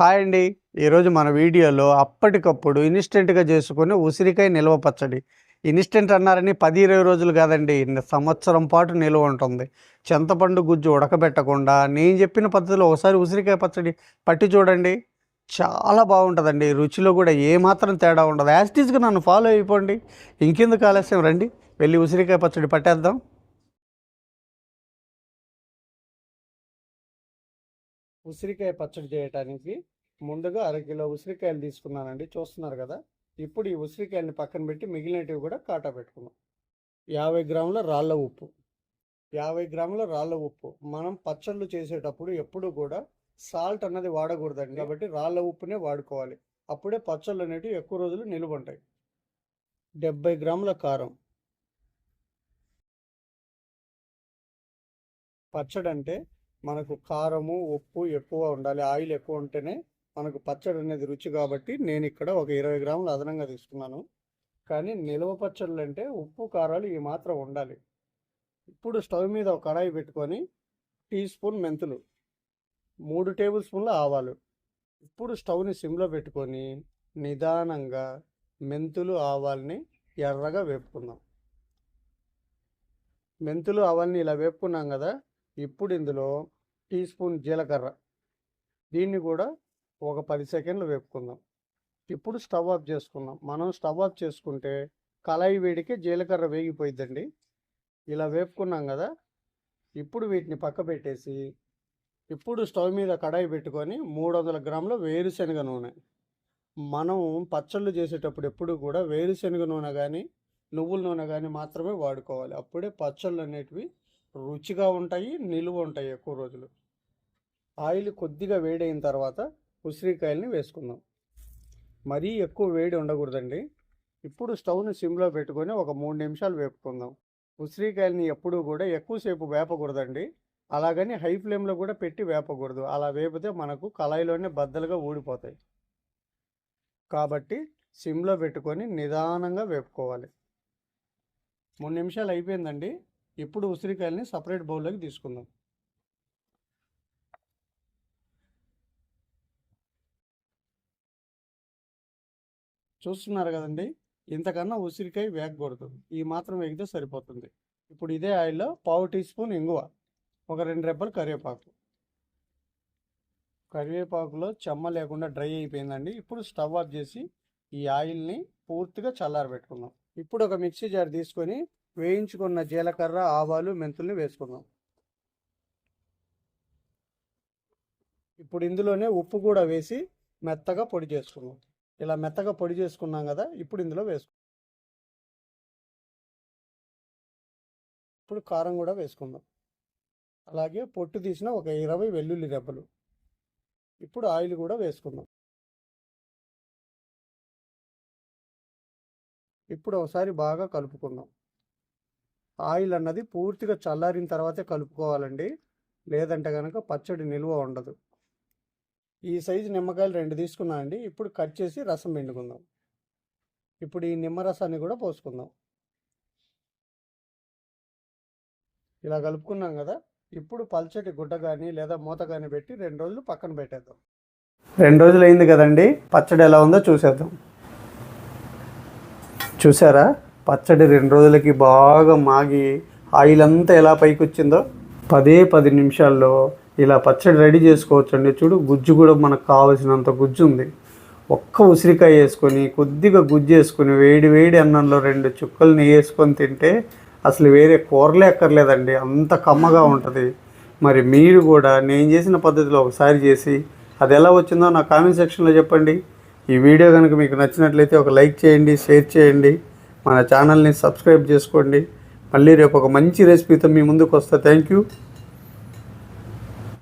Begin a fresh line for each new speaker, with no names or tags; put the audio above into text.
Hi అండి. ఈరోజు మన వీడియోలో అప్పటికప్పుడు ఇన్స్టెంట్గా చేసుకుని ఉసిరికాయ నిల్వ పచ్చడి. ఇన్స్టెంట్ అన్నారని పది ఇరవై రోజులు కాదండి. సంవత్సరం పాటు నిల్వ ఉంటుంది. చింతపండు గుజ్జు ఉడకబెట్టకుండా నేను చెప్పిన పద్ధతిలో ఒకసారి ఉసిరికాయ పచ్చడి పట్టి చూడండి. చాలా బాగుంటుందండి. రుచిలో కూడా ఏమాత్రం తేడా ఉండదు. యాస్టీస్గా నన్ను ఫాలో అయిపోండి. ఇంకెందుకు ఆలస్యం? రండి. వెళ్ళి ఉసిరికాయ పచ్చడి పట్టేద్దాం. ఉసిరికాయ పచ్చడి చేయడానికి ముందుగా అరకిలో ఉసిరికాయలు తీసుకున్నానండి. చూస్తున్నారు కదా ఇప్పుడు ఈ ఉసిరికాయలని పక్కన పెట్టి మిగిలినవి కూడా కాటా పెట్టుకున్నాం. యాభై గ్రాముల రాళ్ళ ఉప్పు. యాభై గ్రాముల రాళ్ళ ఉప్పు. మనం పచ్చళ్ళు చేసేటప్పుడు ఎప్పుడు కూడా సాల్ట్ అన్నది వాడకూడదండి. కాబట్టి రాళ్ళ ఉప్పునే వాడుకోవాలి. అప్పుడే పచ్చళ్ళు అనేటివి ఎక్కువ రోజులు నిలువ ఉంటాయి డెబ్బై గ్రాముల కారం. పచ్చడి అంటే మనకు కారము ఉప్పు ఎక్కువ ఉండాలి. ఆయిల్ ఎక్కువ ఉంటేనే మనకు పచ్చడి అనేది రుచి కాబట్టి నేను ఇక్కడ ఒక ఇరవై గ్రాములు అదనంగా తీసుకున్నాను. కానీ నిల్వ పచ్చళ్ళు అంటే ఉప్పు కారాలు ఈ మాత్రం ఉండాలి. ఇప్పుడు స్టవ్ మీద ఒక కడాయి పెట్టుకొని టీ స్పూన్ మెంతులు మూడు టేబుల్ స్పూన్ల ఆవాలు. ఇప్పుడు స్టవ్ని సిమ్లో పెట్టుకొని నిదానంగా మెంతులు ఆవాల్ని ఎర్రగా వేపుకుందాం. మెంతులు ఆవాల్ని ఇలా వేపుకున్నాం కదా ఇప్పుడు ఇందులో టీ స్పూన్ జీలకర్ర. దీన్ని కూడా ఒక పది సెకండ్లు వేపుకుందాం. ఇప్పుడు స్టవ్ ఆఫ్ చేసుకుందాం. మనం స్టవ్ ఆఫ్ చేసుకుంటే కళాయి వేడికి జీలకర్ర వేగిపోయిద్దండి. ఇలా వేపుకున్నాం కదా. ఇప్పుడు వీటిని పక్క పెట్టేసి ఇప్పుడు స్టవ్ మీద కడాయి పెట్టుకొని మూడు వందల గ్రాముల వేరుశనగ నూనె. మనం పచ్చళ్ళు చేసేటప్పుడు ఎప్పుడు కూడా వేరుశనగ నూనె కానీ నువ్వుల నూనె కానీ మాత్రమే వాడుకోవాలి. అప్పుడే పచ్చళ్ళు అనేటివి రుచిగా ఉంటాయి నిలువ ఉంటాయి ఎక్కువ రోజులు. ఆయిల్ కొద్దిగా వేడైన తర్వాత ఉసిరికాయలని వేసుకుందాం. మరీ ఎక్కువ వేడి ఉండకూడదండి. ఇప్పుడు స్టవ్ను సిమ్లో పెట్టుకొని ఒక మూడు నిమిషాలు వేపుకుందాం. ఉసిరికాయలని ఎప్పుడూ కూడా ఎక్కువసేపు వేపకూడదండి. అలాగని హై ఫ్లేమ్లో కూడా పెట్టి వేపకూడదు. అలా వేపితే మనకు కళాయిలోనే బద్దలుగా ఊడిపోతాయి. కాబట్టి సిమ్లో పెట్టుకొని నిదానంగా వేపుకోవాలి. మూడు నిమిషాలు అయిపోయిందండి. ఇప్పుడు ఉసిరికాయలని సపరేట్ బౌల్లోకి తీసుకుందాం. చూస్తున్నారు కదండి. ఇంతకన్నా ఉసిరికాయ వేగకూడదు ఈ మాత్రం వేగితే సరిపోతుంది. ఇప్పుడు ఇదే ఆయిల్లో పావు టీ స్పూన్ ఇంగువ ఒక రెండు రెబ్బలు కరివేపాకు. కరివేపాకులో చెమ్మ లేకుండా డ్రై అయిపోయిందండి. ఇప్పుడు స్టవ్ ఆఫ్ చేసి ఈ ఆయిల్ని పూర్తిగా చల్లారబెట్టుకుందాం. ఇప్పుడు ఒక మిక్సీ జార్ తీసుకొని వేయించుకున్న జీలకర్ర ఆవాలు మెంతుల్ని వేసుకుందాం. ఇప్పుడు ఇందులోనే ఉప్పు కూడా వేసి మెత్తగా పొడి చేసుకుందాం. ఇలా మెత్తగా పొడి చేసుకున్నాం కదా! ఇప్పుడు ఇందులో వేసుకుందాం ఇప్పుడు కారం కూడా వేసుకుందాం. అలాగే పొట్టు తీసిన ఒక ఇరవై వెల్లుల్లి రెబ్బలు. ఇప్పుడు ఆయిల్ కూడా వేసుకుందాం. ఇప్పుడు ఒకసారి బాగా కలుపుకుందాం. ఆయిల్ అన్నది పూర్తిగా చల్లారిన తర్వాతే కలుపుకోవాలండి. లేదంటే కనుక పచ్చడి నిల్వ ఉండదు. ఈ సైజు నిమ్మకాయలు రెండు తీసుకున్నా అండి. ఇప్పుడు కట్ చేసి రసం పిండుకుందాం. ఇప్పుడు ఈ నిమ్మరసాన్ని కూడా పోసుకుందాం. ఇలా కలుపుకున్నాం కదా. ఇప్పుడు పల్చటి గుడ్డ కానీ లేదా మూత కానీ పెట్టి రెండు రోజులు పక్కన పెట్టేద్దాం. రెండు రోజులు అయింది కదండి. పచ్చడి ఎలా ఉందో చూసేద్దాం. చూసారా? పచ్చడి రెండు రోజులకి బాగా మాగి ఆయిల్ అంతా ఎలా పైకి వచ్చిందో పదే పది నిమిషాల్లో ఇలా పచ్చడి రెడీ చేసుకోవచ్చండి. చూడు గుజ్జు కూడా మనకు కావలసినంత గుజ్జు ఉంది. ఒక్క ఉసిరికాయ వేసుకొని కొద్దిగా గుజ్జు వేసుకొని వేడి వేడి అన్నంలో రెండు చుక్కలు నెయ్యి వేసుకొని తింటే అసలు వేరే కూరలే అక్కర్లేదండి. అంత కమ్మగా ఉంటుంది. మరి మీరు కూడా నేను చేసిన పద్ధతిలో ఒకసారి చేసి అది ఎలా వచ్చిందో నా కామెంట్ సెక్షన్లో చెప్పండి. ఈ వీడియో కనుక మీకు నచ్చినట్లయితే ఒక లైక్ చేయండి షేర్ చేయండి. మన ఛానల్ని సబ్స్క్రైబ్ చేసుకోండి. మళ్ళీ రేపు ఒక మంచి రెసిపీతో మీ ముందుకు వస్తా. Thank you.